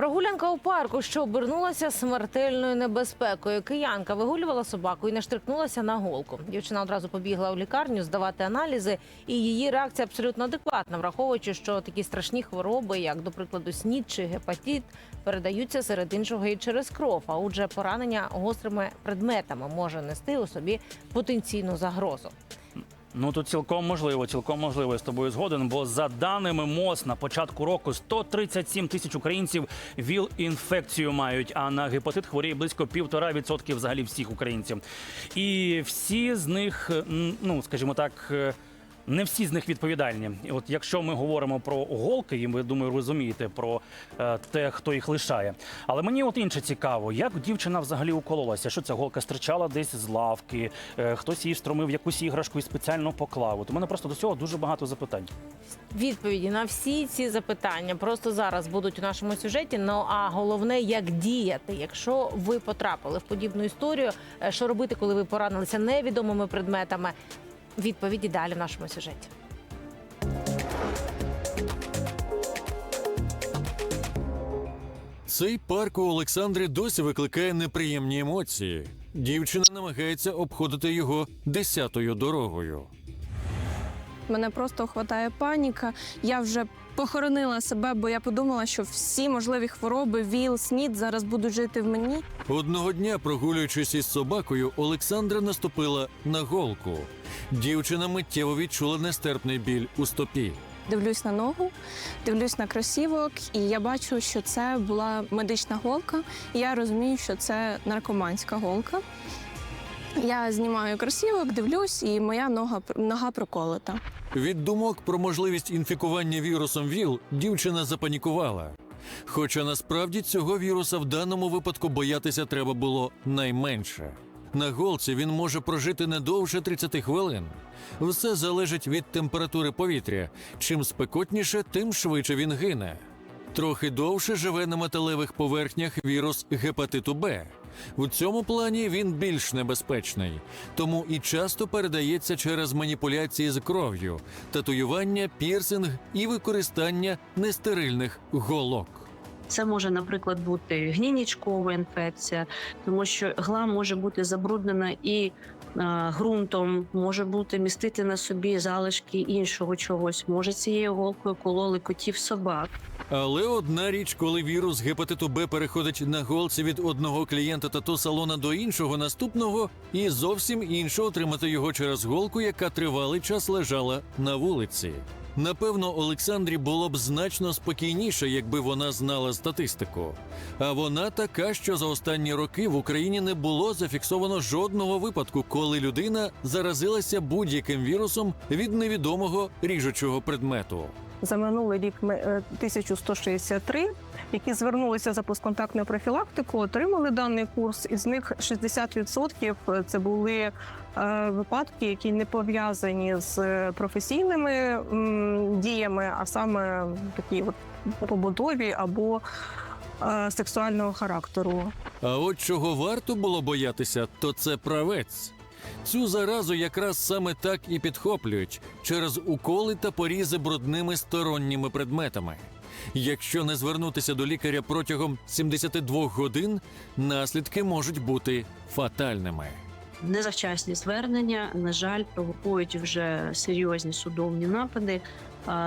Прогулянка у парку, що обернулася смертельною небезпекою. Киянка вигулювала собаку і наштрикнулася на голку. Дівчина одразу побігла у лікарню здавати аналізи, і її реакція абсолютно адекватна, враховуючи, що такі страшні хвороби, як, до прикладу, снід чи гепатит, передаються серед іншого і через кров. А отже, поранення гострими предметами може нести у собі потенційну загрозу. Ну тут цілком можливо, цілком можливо я з тобою згоден. Бо за даними МОЗ на початку року 137 тисяч українців ВІЛ-інфекцію мають, а на гепатит хворіє близько півтора відсотків взагалі всіх українців. І всі з них, ну скажімо так. Не всі з них відповідальні. І От якщо ми говоримо про голки, і ви думаю, розумієте про е, те, хто їх лишає. Але мені от інше цікаво, як дівчина взагалі укололася? Що ця голка стирчала десь з лавки, е, хтось її встромив якусь іграшку і спеціально поклав. От у мене просто до цього дуже багато запитань. Відповіді на всі ці запитання просто зараз будуть у нашому сюжеті. Ну а головне, як діяти, якщо ви потрапили в подібну історію, е, що робити, коли ви поранилися невідомими предметами. Відповіді далі в нашому сюжеті. Цей парк у Олександри досі викликає неприємні емоції. Дівчина намагається обходити його десятою дорогою. Мене просто охватає паніка. Я вже похоронила себе, бо я подумала, що всі можливі хвороби, ВІЛ, СНІД зараз будуть жити в мені. Одного дня, прогулюючись із собакою, Олександра наступила на голку. Дівчина миттєво відчула нестерпний біль у стопі. Дивлюсь на ногу, дивлюсь на кросівок, і я бачу, що це була медична голка. І я розумію, що це наркоманська голка. Я знімаю кросівок, дивлюсь, і моя нога, нога проколота. Від думок про можливість інфікування вірусом ВІЛ дівчина запанікувала. Хоча насправді цього віруса в даному випадку боятися треба було найменше. На голці він може прожити не довше 30 хвилин. Все залежить від температури повітря. Чим спекотніше, тим швидше він гине. Трохи довше живе на металевих поверхнях вірус гепатиту Б. У цьому плані він більш небезпечний, тому і часто передається через маніпуляції з кров'ю, татуювання, пірсинг і використання нестерильних голок. Це може, наприклад, бути гнійничкова інфекція, тому що гла може бути забруднена і а, ґрунтом, може бути містити на собі залишки іншого чогось. Може цією голкою кололи котів собак. Але одна річ, коли вірус гепатиту Б переходить на голці від одного клієнта тату-салона до іншого наступного, і зовсім інше отримати його через голку, яка тривалий час лежала на вулиці. Напевно, Олександрі було б значно спокійніше, якби вона знала статистику. А вона така, що за останні роки в Україні не було зафіксовано жодного випадку, коли людина заразилася будь-яким вірусом від невідомого ріжучого предмету. за минулий рік ми е, 1163, які звернулися за постконтактною профілактикою, отримали даний курс. Із них 60% це були е, випадки, які не пов'язані з професійними діями, а саме такі от побутові або е, сексуального характеру. А от чого варто було боятися, то це правець. Цю заразу якраз саме так і підхоплюють через уколи та порізи брудними сторонніми предметами. Якщо не звернутися до лікаря протягом 72 годин, наслідки можуть бути фатальними. Незавчасні звернення, на жаль, провокують вже серйозні судовні напади,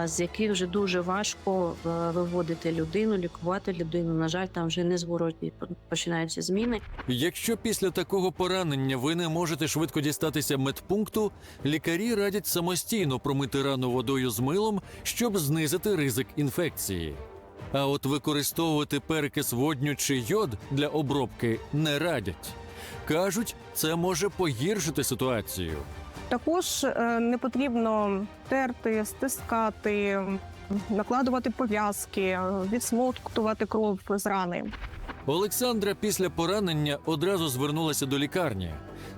з яких вже дуже важко е, виводити людину, лікувати людину. На жаль, там вже незворотні починаються зміни. Якщо після такого поранення ви не можете швидко дістатися медпункту, лікарі радять самостійно промити рану водою з милом, щоб знизити ризик інфекції. А от використовувати перекис водню чи йод для обробки не радять. Кажуть, це може погіршити ситуацію. Також е, не потрібно терти, стискати, накладувати пов'язки, відсмоктувати кров з рани. Олександра після поранення одразу звернулася до лікарні.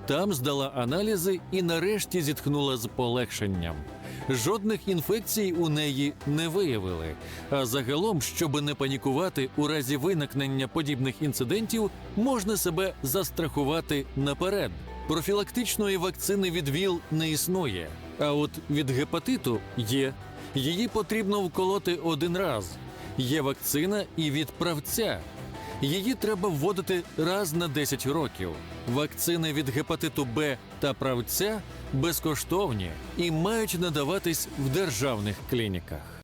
Там здала аналізи і нарешті зітхнула з полегшенням. Жодних інфекцій у неї не виявили. А загалом, щоб не панікувати у разі виникнення подібних інцидентів, можна себе застрахувати наперед. Профілактичної вакцини від ВІЛ не існує. А от від гепатиту є. Її потрібно вколоти один раз. Є вакцина і від правця. Її треба вводити раз на 10 років. Вакцини від гепатиту Б та правця безкоштовні і мають надаватись в державних клініках.